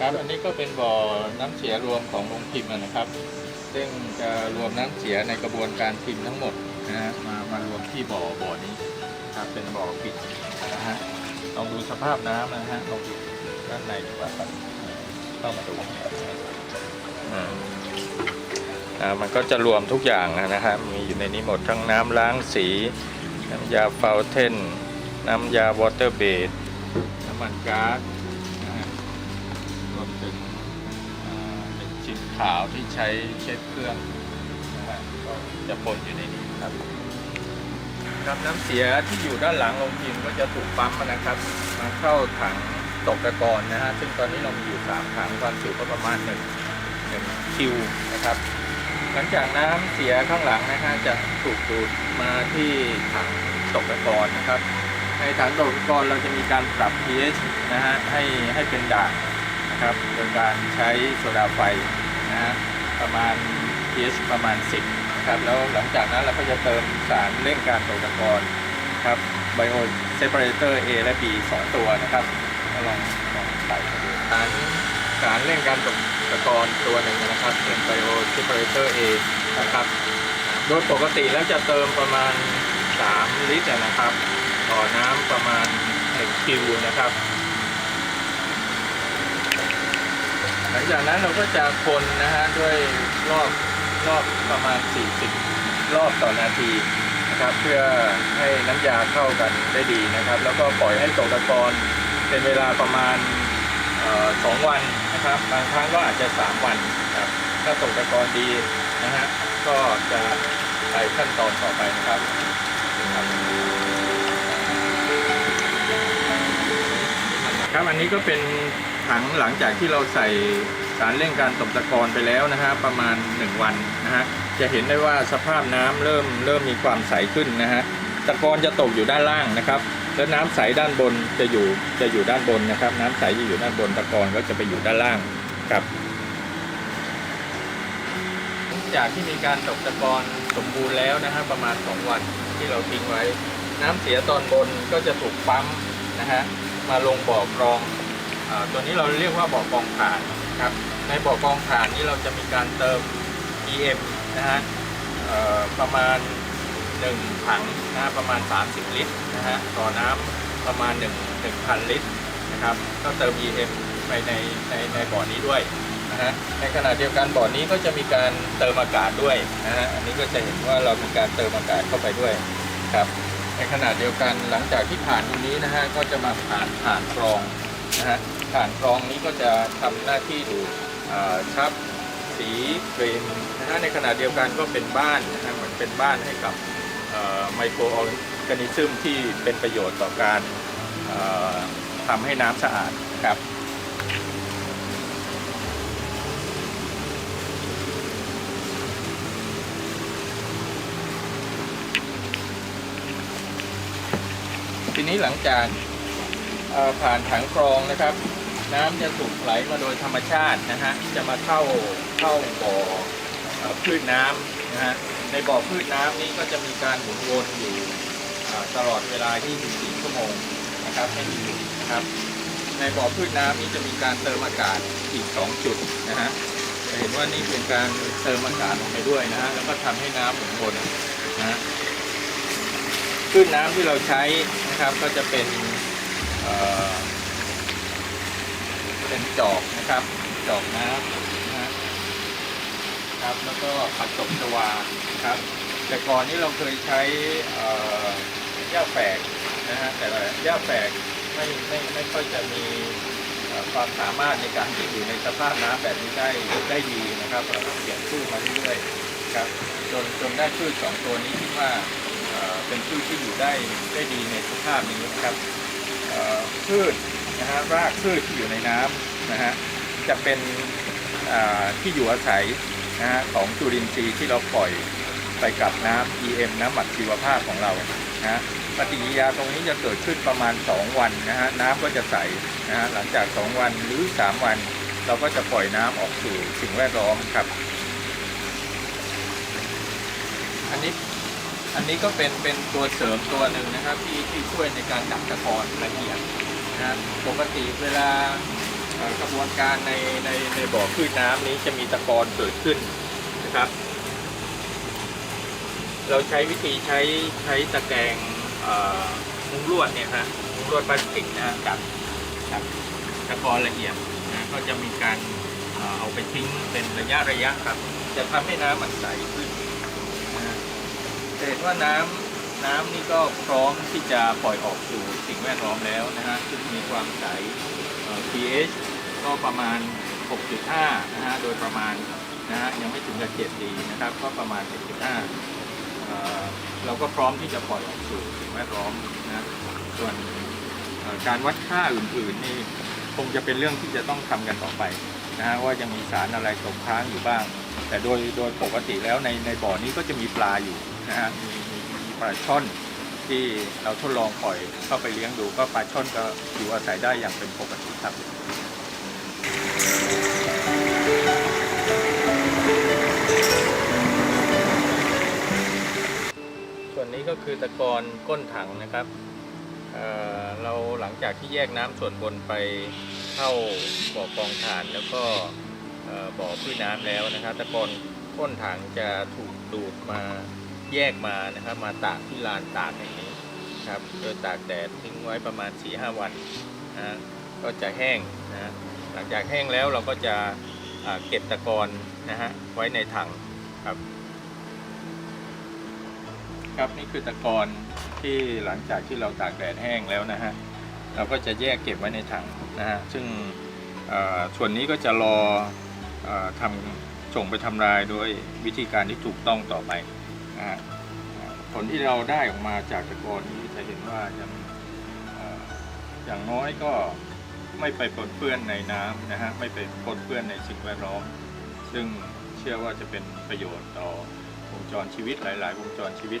ครับอันนี้ก็เป็นบ่อน้ำเสียรวมของโรงพิมพ์นะครับ ซึ่งจะรวมน้ำเสียในกระบวนการพิมพ์ทั้งหมดนะฮะมามารวมที่บ่อบ่อนี้ครับเป็นบ่อปิดนะฮะลองดูสภาพน้ำนะฮะลองดูด้านในดีกว่าครับเข้ามาดูอ่ามันก็จะรวมทุกอย่างนะฮะมีอยู่ในนี้หมดทั้งน้ำล้างสี น้ำยาเฟลเทนน้ำยาวอเตอร์เบดน้ำมันก๊าซ วมถึงอ่าเป็นชิ้นขาวที่ใช้เช็ดเครื่องก็จะปนอยู่ในนี้ครับครับน้ำเสียที่อยู่ด้านหลังโรงพิมพ์ก็จะถูกปั๊มมานะครับ มาเข้าถังตกตะกอนนะฮะซึ่งตอนนี้เรามีอยู่3ถังความจุก็ประมาณ1 1คิวนะครับ หลังจากน้ำเสียข้างหลังนะฮะจะถูกดูดมาที่ถังตกตะกอนนะครับ ในถังตกตะกอนเราจะมีการปรับ pH นะฮะให้ให้เป็นด่าง นะครับโดยการใช้โซดาไฟนะฮะประมาณ pH ประมาณ 10นะครับแล้วหลังจากนั้นเราก็จะเติมสารเร่งการตกตะกอนครับ Bio Separator A และ B 2 ตัวนะครับลองลองใส่ดูสารสารเร่งการตกตะกอนตัวหนึ่งนะครับเป็น Bio Separator A นะครับโดยปกติแล้วจะเติมประมาณ 3 ลิตรนะครับ ต่อน้ำประมาณ1คิวนะครับ หลังจากนั้นเราก็จะคนนะฮะด้วยรอบรอบประมาณ 40 รอบต่อนาทีนะครับ เพื่อให้น้ำยาเข้ากันได้ดีนะครับ แล้วก็ปล่อยให้ตกตะกอนเป็นเวลาประมาณออสองวันนะครับ บางครั้งก็อาจจะ 3 วันนะครับ ถ้าตกตะกอนดีนะฮะก็จะไปขั้นตอนต่อไปนะครับครับอันนี้ก็เป็น ถังหลังจากที่เราใส่สารเร่งการตกตะกอนไปแล้วนะฮะประมาณ 1 วันนะฮะจะเห็นได้ว่าสภาพน้ำเริ่มเริ่มมีความใสขึ้นนะฮะตะกอนจะตกอยู่ด้านล่างนะครับ แล้วน้ำใสด้านบนจะอยู่จะอยู่ด้านบนนะครับ น้ำใสจะอยู่ด้านบนตะกอนก็จะไปอยู่ด้านล่างครับหลังจากที่มีการตกตะกอนสมบูรณ์แล้วนะฮะประมาณ 2 วันที่เราทิ้งไว้ น้ำเสียตอนบนก็จะถูกปั๊มนะฮะมาลงบ่อกรอง ตัวนี้เราเรียกว่าบ่อกองผ่านครับ ในบ่อกองผ่านนี้เราจะมีการเติม EM นะฮะประมาณ 1 ถังนะฮะประมาณ 30 ลิตรนะฮะต่อน้ำประมาณ 1 1,000 ลิตรนะครับก็เติม EM ไปในในในบ่อนี้ด้วยนะฮะในขณะเดียวกันบ่อนี้ก็จะมีการเติมอากาศด้วยนะฮะอันนี้ก็จะเห็นว่าเรามีการเติมอากาศเข้าไปด้วยครับในขณะเดียวกันหลังจากที่ผ่านตรงนี้นะฮะก็จะมาผ่านผ่านกรอง นะฮะผ่านรองนี้ก็จะทำหน้าที่ดูชับสีเกรนนะฮะในขณะเดียวกันก็เป็นบ้านนะฮะเหมือนเป็นบ้านให้กับไมโครออร์แกนิซึมที่เป็นประโยชน์ต่อการทำให้น้ำสะอาดครับทีนี้หลังจาก ผ่านถังกรองนะครับ น้ำจะถูกไหลมาโดยธรรมชาตินะฮะจะมาเข้าเข้าบ่อพืชน้ำนะฮะในบ่อพืชน้ำนี้ก็จะมีการหมุนวนอยู่ตลอดเวลา 24 ชั่วโมงนะครับไม่มีหยุดนะครับ ในบ่อพืชน้ำนี้จะมีการเติมอากาศอีก 2 จุดนะฮะจะเห็นว่านี่เป็นการเติมอากาศลงไปด้วยนะฮะแล้วก็ทำให้น้ำหมุนวนนะฮะคลื่นน้ำที่เราใช้นะครับก็จะเป็น เป็นจอกนะครับ จอกน้ำนะครับ แล้วก็ผักตบชวาครับ แต่ก่อนนี้เราเคยใช้ย่าแฝกนะฮะแต่ว่าย่าแฝกไม่ไม่ไม่ค่อยจะมีความสามารถในการที่อยู่ในสภาพน้ำแบบนี้ได้ได้ดีนะครับเราเปลี่ยนพืชมาเรื่อยๆครับจนจนได้พืชสองตัวนี้ที่ว่าเป็นพืชที่อยู่ได้ได้ดีในสภาพนี้นะครับ พืชนะฮะรากพืชที่อยู่ในน้ำนะฮะจะเป็นที่อยู่อาศัยนะฮะของจุลินทรีย์ที่เราปล่อยไปกับน้ำ EM น้ำหมักชีวภาพของเรานะฮะปฏิกิริยาตรงนี้จะเกิดขึ้นประมาณ 2 วันนะฮะน้ำก็จะใสนะฮะหลังจาก 2 วันหรือ 3 วัน เราก็จะปล่อยน้ำออกสู่สิ่งแวดล้อมครับ อันนี้ อันนี้ก็เป็นเป็นตัวเสริมตัวหนึ่งนะครับที่ที่ช่วยในการดักตะกอนละเอียดนะปกติเวลากระบวนการในในในบ่อคลื่นน้ำนี้จะมีตะกอนเกิดขึ้นนะครับ เราใช้วิธีใช้ใช้ตะแกรงมุ้งลวดเนี่ยฮะมุ้งลวดพลาสติกนะฮะกับกับตะกอนละเอียดนะก็จะมีการเอาไปทิ้งเป็นระยะระยะครับ จะทำให้น้ำมันใสขึ้น จะเห็นว่าน้ำน้ำนี่ก็พร้อมที่จะปล่อยออกสู่สิ่งแวดล้อมแล้วนะฮะซึ่งมีความใส pH ก็ประมาณ 6.5 นะฮะ โดยประมาณนะฮะยังไม่ถึงกับ7ดีนะครับ ก็ประมาณ 7.5เอ่อเราก็พร้อมที่จะปล่อยออกสู่สิ่งแวดล้อมนะส่วนการวัดค่าอื่นๆนี่คงจะเป็นเรื่องที่จะต้องทำกันต่อไปนะฮะว่ายังมีสารอะไรตกค้างอยู่บ้าง แต่โดยโดยปกติแล้วในในบ่อนี้ก็จะมีปลาอยู่ นะฮะมีมีปลาช่อนที่เราทดลองปล่อยเข้าไปเลี้ยงดูก็ปลาช่อนก็อยู่อาศัยได้อย่างเป็นปกติครับส่วนนี้ก็คือตะกอนก้นถังนะครับเเราหลังจากที่แยกน้ำส่วนบนไปเข้าบ่อกองถ่านแล้วก็บ่อพื้นน้ำแล้วนะครับตะกอนก้นถังจะถูกดูดมา แยกมานะครับมาตากที่ลานตากแห่งนี้ครับโดยตากแดดทิ้งไว้ประมาณ4-5วันนะฮะก็จะแห้งนะฮะหลังจากแห้งแล้วเราก็จะเก็บตะกอนนะฮะไว้ในถังครับ ครับนี่คือตะกอนที่หลังจากที่เราตากแดดแห้งแล้วนะฮะเราก็จะแยกเก็บไว้ในถังนะฮะซึ่งส่วนนี้ก็จะรออทำส่งไปทำลายโดยวิธีการที่ถูกต้องต่อไป ผลที่เราได้ออกมาจากตะกอนนี้จะเห็นว่ายังอย่างน้อยก็ไม่ไปปนเปื้อนในน้ำนะฮะไม่ไปปนเปื้อนในสิ่งแวดล้อม ซึ่งเชื่อว่าจะเป็นประโยชน์ต่อวงจรชีวิตหลาย ๆ วงจรชีวิต